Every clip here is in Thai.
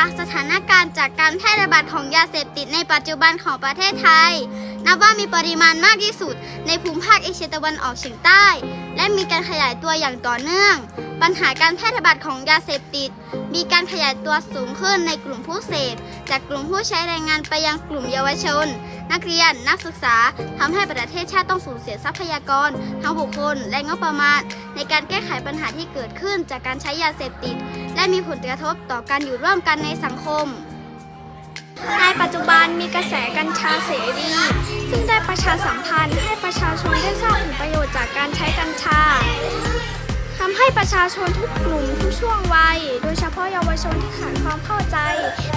จากสถานการณ์จากการแพร่ระบาดของยาเสพติดในปัจจุบันของประเทศไทย นับว่ามีปริมาณมากที่สุดในภูมิภาคเอเชียตะวันออกเฉียงใต้ และมีการขยายตัวอย่างต่อเนื่อง ปัญหาการแพร่ระบาดของยาเสพติด มีการขยายตัวสูงขึ้นในกลุ่มผู้เสพ จากกลุ่มผู้ใช้แรงงานไปยังกลุ่มเยาวชน นักเรียนนักศึกษาทำให้ประเทศชาติต้องสูญเสียทรัพยากรทั้งบุคคลและงบประมาณ ในการแก้ไขปัญหาที่เกิดขึ้นจากการใช้ยาเสพติด และมีผลกระทบต่อการอยู่ร่วมกันในสังคมในปัจจุบันมีกระแสกัญชาเสรี ซึ่งได้ประชาสัมพันธ์ให้ประชาชนได้ทราบถึงประโยชน์จากการใช้กัญชาทำให้ประชาชนทุกกลุ่มทุกช่วง โดยเฉพาะเยาวชนที่ขาดความเข้าใจ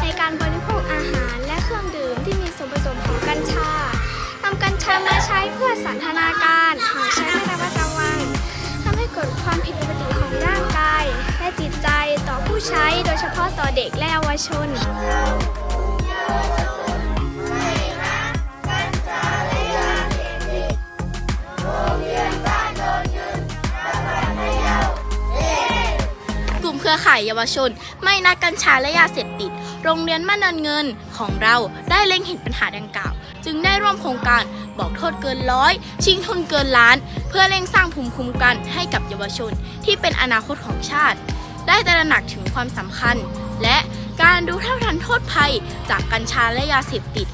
ในการบริโภคอาหารและเครื่องดื่มที่มีส่วนผสมของกัญชานำกัญชามาใช้เพื่อสันทนาการหากใช้ไม่ระมัดระวังทำให้เกิดความผิดปกติของร่างกาย และจิตใจต่อผู้ใช้โดยเฉพาะต่อเด็กและเยาวชน รือข่ายเยาวชน ไม่นักกัญชาและยาเสพติด โรงเรียนม่านนันเงินของเราได้เล็งเห็นปัญหาดังกล่าว จึงได้ร่วมโครงการบอกโทษเกินร้อย ชิงทุนเกินล้าน เพื่อเร่งสร้างภูมิคุ้มกันให้กับเยาวชน ที่เป็นอนาคตของชาติ ได้ตระหนักถึงความสำคัญ และการดูเท่าทันโทษภัยจากกัญชาและยาเสพติด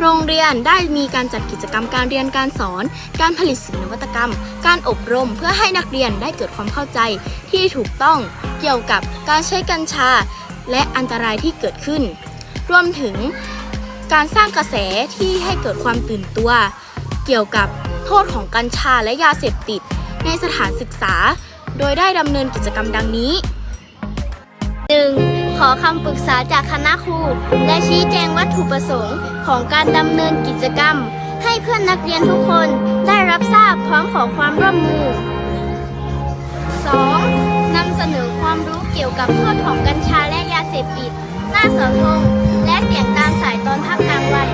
โรงเรียนได้มีการจัดกิจกรรมการเรียนการสอน การผลิตสิ่งนวัตกรรม การอบรมเพื่อให้นักเรียนได้เกิดความเข้าใจที่ถูกต้องเกี่ยวกับการใช้กัญชา และอันตรายที่เกิดขึ้น รวมถึงการสร้างกระแสที่ให้เกิดความตื่นตัว เกี่ยวกับโทษของกัญชาและยาเสพติด ในสถานศึกษา โดยได้ดำเนินกิจกรรมดังนี้ 1. ขอคำปรึกษาจากคณะครู และชี้แจงวัตถุประสงค์ของการดำเนินกิจกรรม ให้เพื่อนนักเรียนทุกคนได้รับทราบพร้อมขอความร่วมมือ 2. นำเสนอความรู้เกี่ยวกับโทษของกัญชาและยาเสพติด หน้าเสาธงและเสียงตามสายตอนพักกลางวัน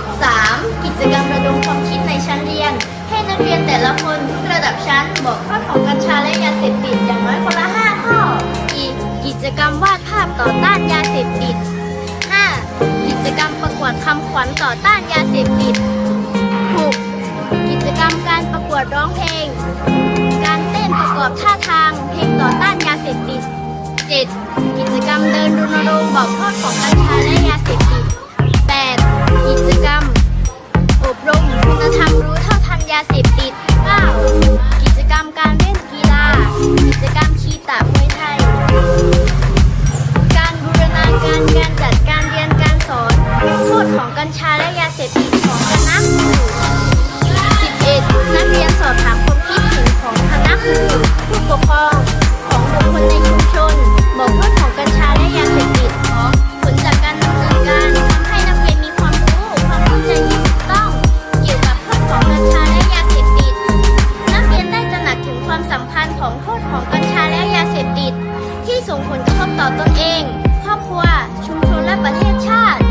3. กิจกรรมระดมความคิดในชั้นเรียน ให้นักเรียนแต่ละคนทุกระดับชั้นบอกโทษของกัญชาและยาเสพติดอย่างน้อยคนละ จกรรมวาดภาพต่อต้านยาเสพติด 5. กิจกรรมประกวดคำขวัญต่อต้านยาเสพติด 6. กิจกรรมการประกวดร้องเพลง การเต้นประกอบท่าทางเพลงต่อต้านยาเสพติด 7. กิจกรรมเดินรณรงค์บอกโทษของกัญชาและยาเสพติด คต่อตัวเอง ครอบครัว ชุมชนและประเทศชาติ